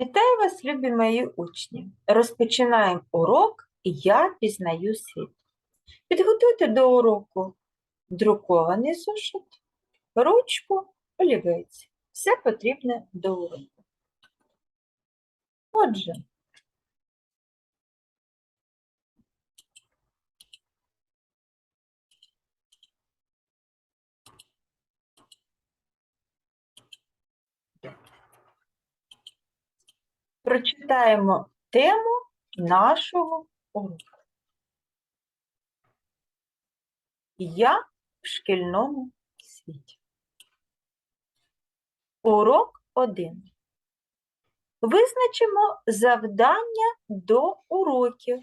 Вітаю вас, любі мої учні! Розпочинаємо урок Я пізнаю світ. Підготуйте до уроку друкований зошит, ручку, олівець. Все потрібне до уроку. Отже, прочитаємо тему нашого уроку. Я в шкільному світі. Урок 1. Визначимо завдання до уроків.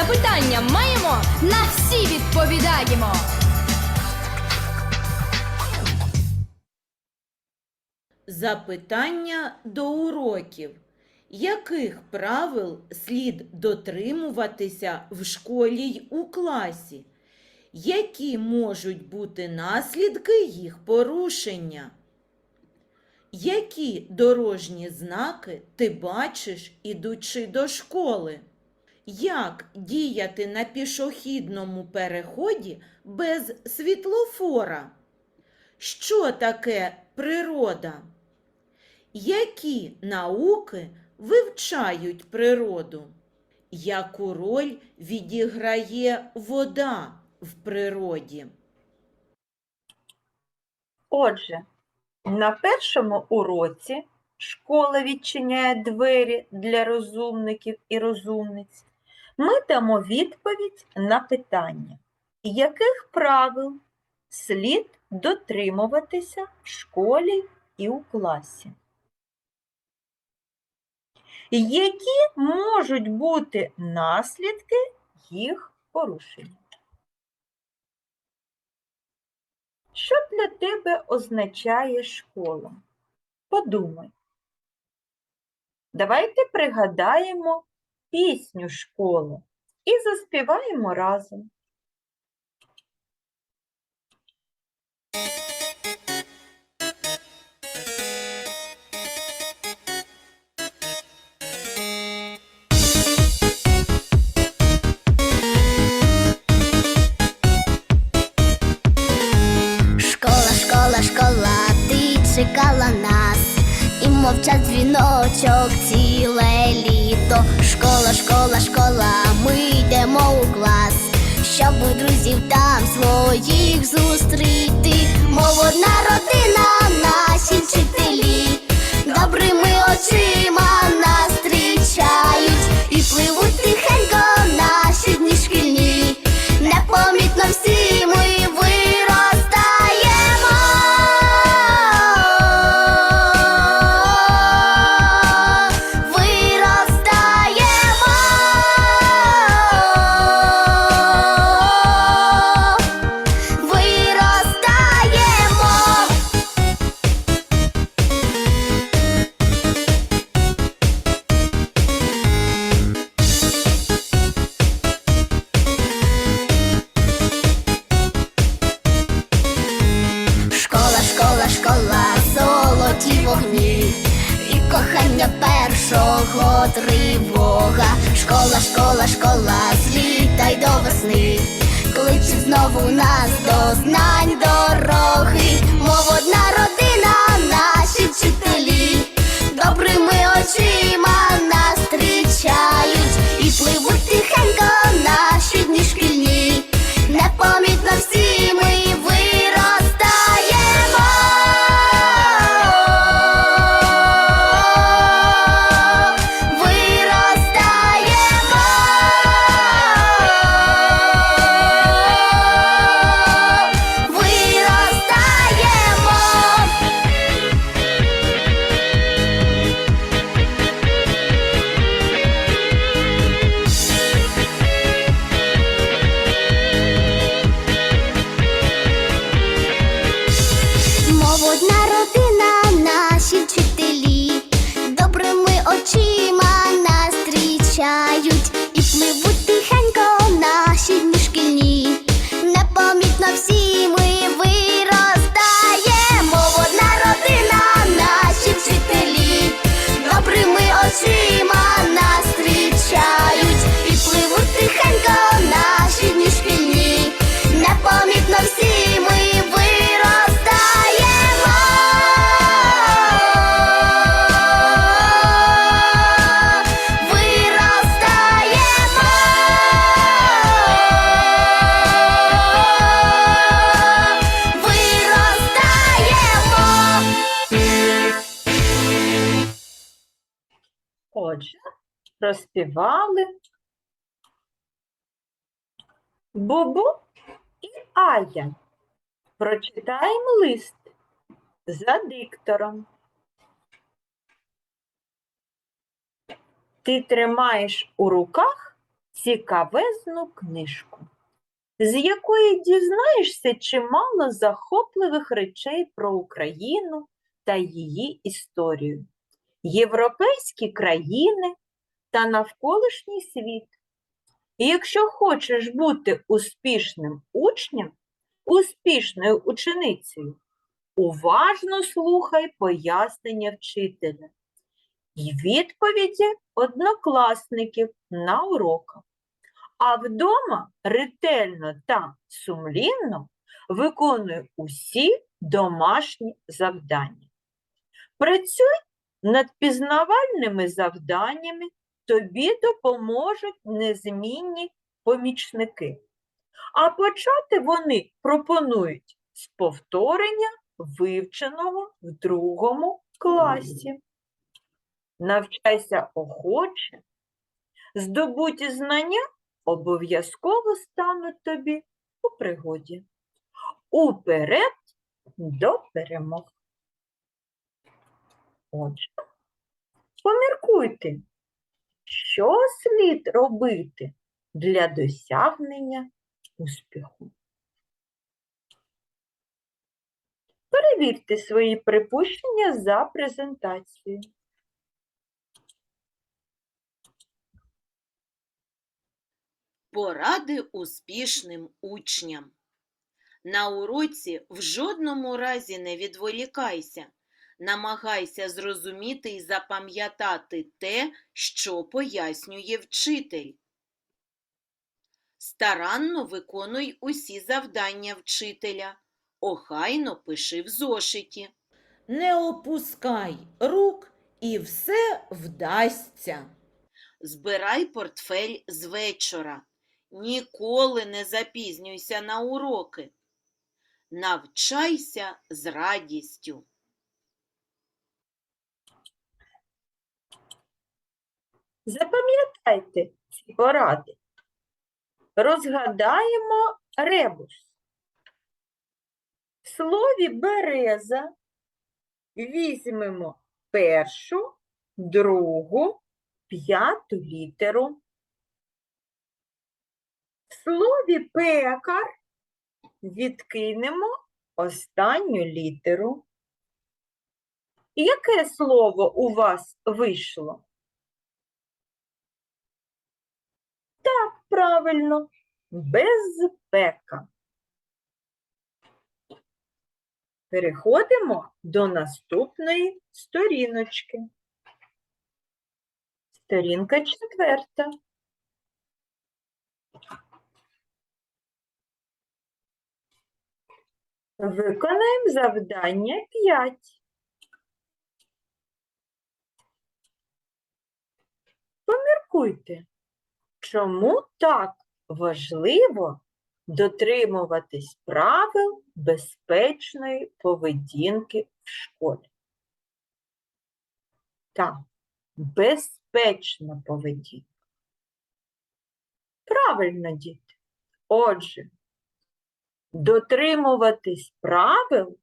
Запитання маємо, на всі відповідаємо. Запитання до уроків. Яких правил слід дотримуватися в школі й у класі? Які можуть бути наслідки їх порушення? Які дорожні знаки ти бачиш, ідучи до школи? Як діяти на пішохідному переході без світлофора? Що таке природа? Які науки вивчають природу? Яку роль відіграє вода в природі? Отже, на першому уроці школа відчиняє двері для розумників і розумниць. Ми дамо відповідь на питання, яких правил слід дотримуватися в школі і у класі. Які можуть бути наслідки їх порушення? Що для тебе означає школа? Подумай. Давайте пригадаємо пісню школи і заспіваємо разом. Щоб друзів там своїх зустріти. Школа, школа, школа, злітай до весни, кличе знову нас до знань дороги. Мов одна родина, наші вчителі, добрими очима нас зустрічають і пливуть тихенько наші дні шкільні. не всі Отже, розпівали Бубу і Ая. Прочитаємо лист за диктором. Ти тримаєш у руках цікавезну книжку, з якої дізнаєшся чимало захопливих речей про Україну та її історію, європейські країни та навколишній світ. І якщо хочеш бути успішним учнем, успішною ученицею, уважно слухай пояснення вчителя і відповіді однокласників на уроках. А вдома ретельно та сумлінно виконуй усі домашні завдання. Працюй над пізнавальними завданнями, тобі допоможуть незмінні помічники. А почати вони пропонують з повторення вивченого в другому класі. Навчайся охоче, здобуті знання обов'язково стануть тобі у пригоді. Уперед до перемог. Отже, поміркуйте, що слід робити для досягнення успіху. Перевірте свої припущення за презентацією. Поради успішним учням. На уроці в жодному разі не відволікайся. Намагайся зрозуміти і запам'ятати те, що пояснює вчитель. Старанно виконуй усі завдання вчителя. Охайно пиши в зошиті. Не опускай рук і все вдасться. Збирай портфель з вечора. Ніколи не запізнюйся на уроки. Навчайся з радістю. Запам'ятайте ці поради. Розгадаємо ребус. В слові береза візьмемо першу, другу, п'яту літеру. В слові пекар відкинемо останню літеру. Яке слово у вас вийшло? Правильно, безпека. Переходимо до наступної сторіночки. Сторінка четверта. Виконаємо завдання 5. Поміркуйте. Чому так важливо дотримуватись правил безпечної поведінки в школі? Так, безпечна поведінка. Правильно, діти. Отже, дотримуватись правил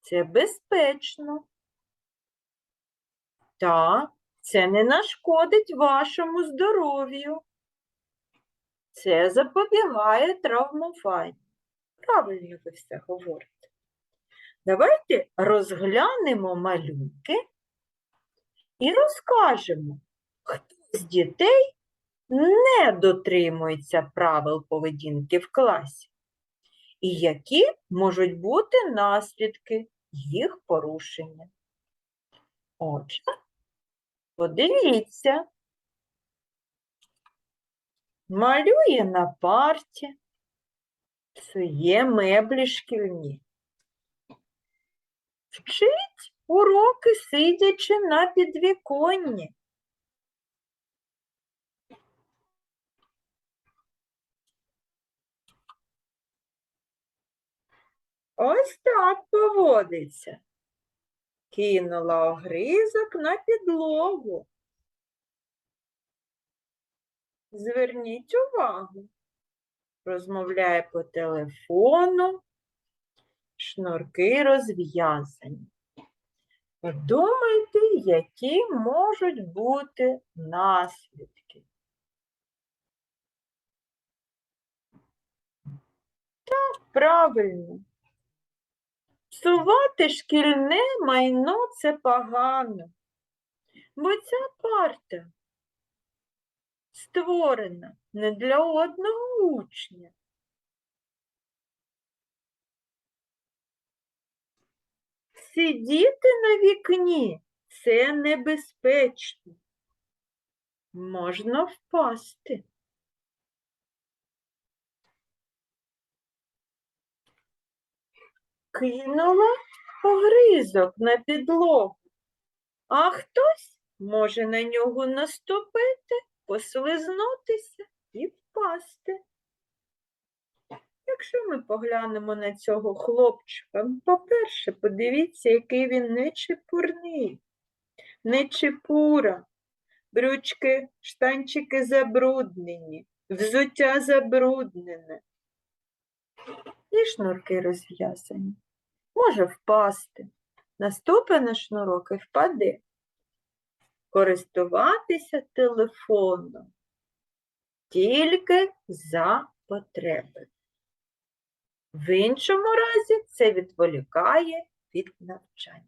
це безпечно. Так, це не нашкодить вашому здоров'ю. Це запобігає травмуванню. Правильно ви все говорите. Давайте розглянемо малюнки і розкажемо, хто з дітей не дотримується правил поведінки в класі, і які можуть бути наслідки їх порушення. Отже, Подивіться. Малює на парті, псує меблі шкільні. Вчить уроки, сидячи на підвіконні. Ось так поводиться. Кинула огризок на підлогу. Зверніть увагу. Розмовляє по телефону, шнурки розв'язані. Подумайте, які можуть бути наслідки. Так, правильно. Псувати шкільне майно це погано, бо ця парта створена не для одного учня. Сидіти на вікні це небезпечно. Можна впасти. Кинула огризок на підлогу, а хтось може на нього наступити, послизнутися і впасти. Якщо ми поглянемо на цього хлопчика, по-перше, подивіться, який він нечепурний, нечепура, брючки, штанчики забруднені, взуття забруднене. І шнурки розв'язані. Може впасти. Наступить на шнурок і впаде. Користуватися телефоном тільки за потреби. В іншому разі це відволікає від навчання.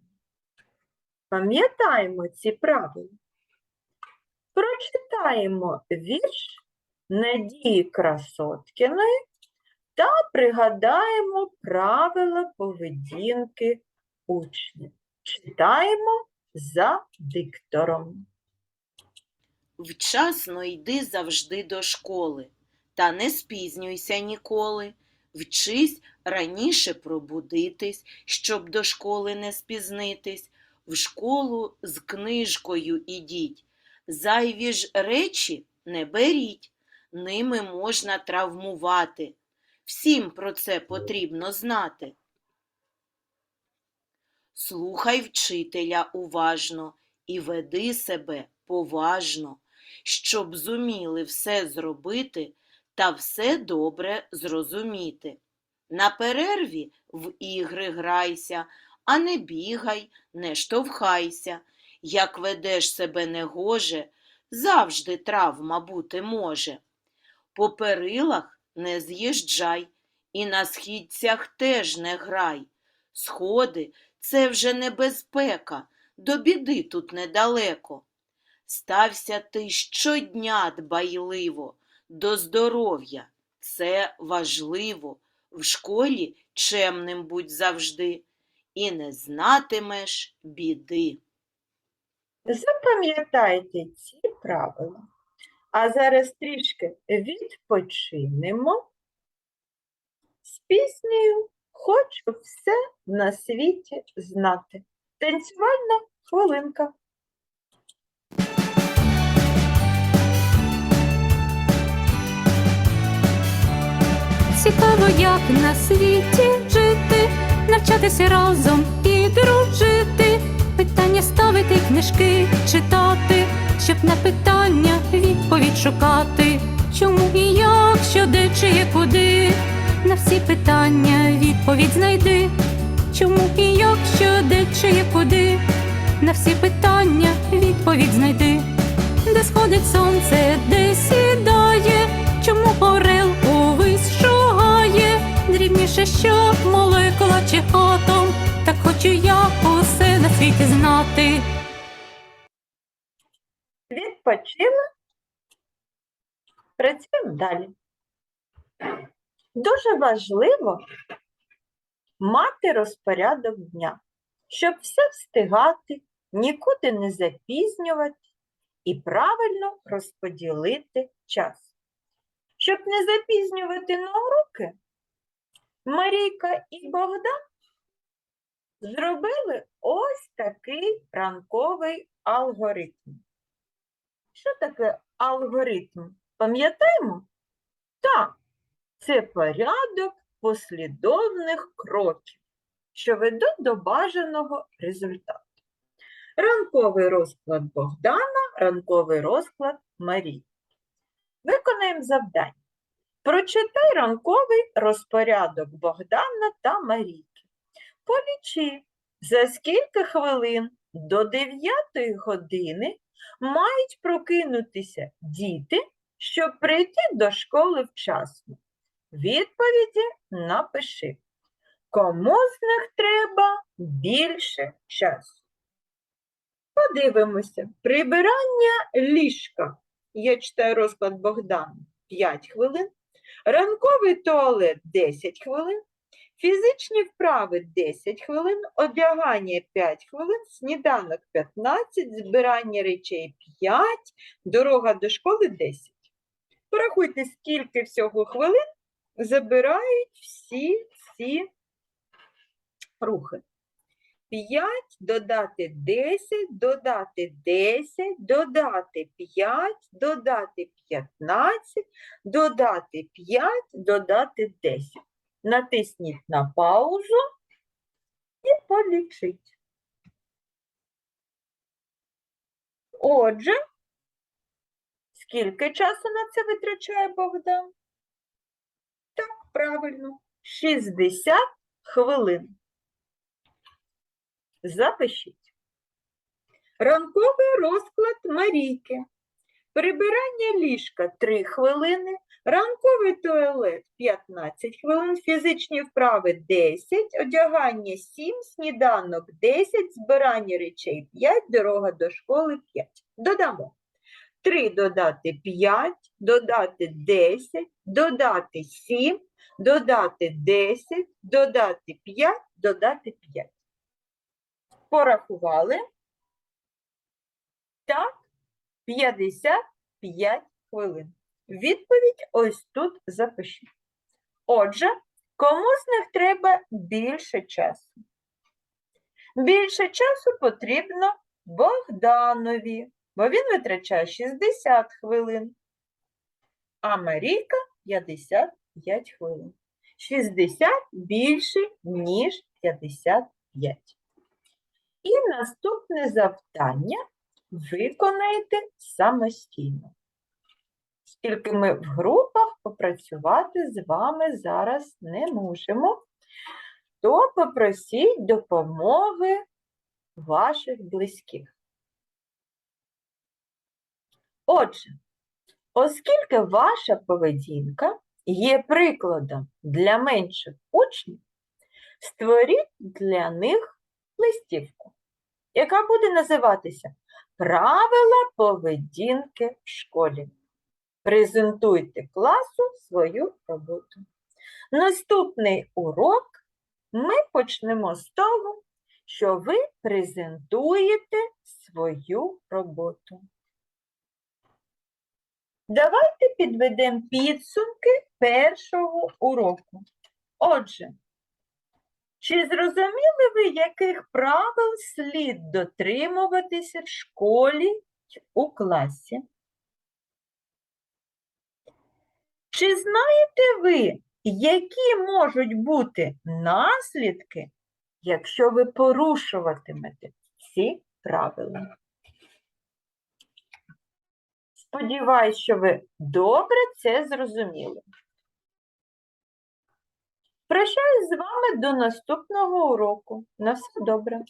Пам'ятаємо ці правила. Прочитаємо вірш Надії Красоткіної та пригадаємо правила поведінки учнів. Читаємо за диктором. Вчасно йди завжди до школи, та не спізнюйся ніколи. Вчись раніше пробудитись, щоб до школи не спізнитись. В школу з книжкою ідіть. Зайві ж речі не беріть, ними можна травмувати. Всім про це потрібно знати. Слухай вчителя уважно і веди себе поважно, щоб зуміли все зробити та все добре зрозуміти. На перерві в ігри грайся, а не бігай, не штовхайся. Як ведеш себе негоже, завжди травма бути може. По перилах не з'їжджай, і на східцях теж не грай. Сходи це вже небезпека, до біди тут недалеко. Стався ти щодня дбайливо, до здоров'я, це важливо. В школі чемним будь завжди, і не знатимеш біди. Запам'ятайте ці правила. А зараз трішки відпочинемо з піснею Хочу все на світі знати. Танцювальна хвилинка. Цікаво, як на світі жити, навчатися разом і дружити, питання ставити, книжки читати, щоб на питання відповідь шукати. Чому і як, що де чи є куди, на всі питання відповідь знайди. Чому і як, що де чи є куди, на всі питання відповідь знайди. Де сходить сонце, де сідає, чому орел увесь шугає, дрібніше, що молекула чи атом, так хочу я усе на світі знати. Відпочили. Працюємо далі. Дуже важливо мати розпорядок дня, щоб все встигати, нікуди не запізнювати і правильно розподілити час. Щоб не запізнювати на уроки, Марійка і Богдан зробили ось такий ранковий алгоритм. Що таке алгоритм? Пам'ятаємо? Так, це порядок послідовних кроків, що ведуть до бажаного результату. Ранковий розклад Богдана, ранковий розклад Марії. Виконаємо завдання. Прочитай ранковий розпорядок Богдана та Марійки. Полічи, за скільки хвилин до 9 години мають прокинутися діти, щоб прийти до школи вчасно. Відповіді напиши. Кому з них треба більше часу? Подивимося. Прибирання ліжка. Я читаю розклад Богдана 5 хвилин. Ранковий туалет 10 хвилин. Фізичні вправи 10 хвилин, одягання 5 хвилин, сніданок 15, збирання речей 5, дорога до школи 10. Порахуйте, скільки всього хвилин забирають всі ці рухи. 5 додати 10, додати 10, додати 5, додати 15, додати 5, додати 10. Натисніть на паузу і полічіть. Отже, скільки часу на це витрачає Богдан? Так, правильно, 60 хвилин. Запишіть. Ранковий розклад Марійки. Прибирання ліжка 3 хвилини, ранковий туалет 15 хвилин, фізичні вправи 10, одягання 7, сніданок 10, збирання речей 5, дорога до школи 5. Додамо 3 додати 5, додати 10, додати 7, додати 10, додати 5, додати 5. Порахували. Так, 55 хвилин. Відповідь ось тут запишіть. Отже, кому з них треба більше часу? Більше часу потрібно Богданові, бо він витрачає 60 хвилин, а Марійка 55 хвилин. 60 більше, ніж 55. І наступне завдання виконайте самостійно. Оскільки ми в групах попрацювати з вами зараз не можемо, то попросіть допомоги ваших близьких. Отже, оскільки ваша поведінка є прикладом для менших учнів, створіть для них листівку, яка буде називатися Правила поведінки в школі. Презентуйте класу свою роботу. Наступний урок ми почнемо з того, що ви презентуєте свою роботу. Давайте підведемо підсумки першого уроку. Отже, чи зрозуміли ви, яких правил слід дотримуватися в школі у класі? Чи знаєте ви, які можуть бути наслідки, якщо ви порушуватимете ці правила? Сподіваюсь, що ви добре це зрозуміли. Прощаюсь з вами до наступного уроку. На все добре.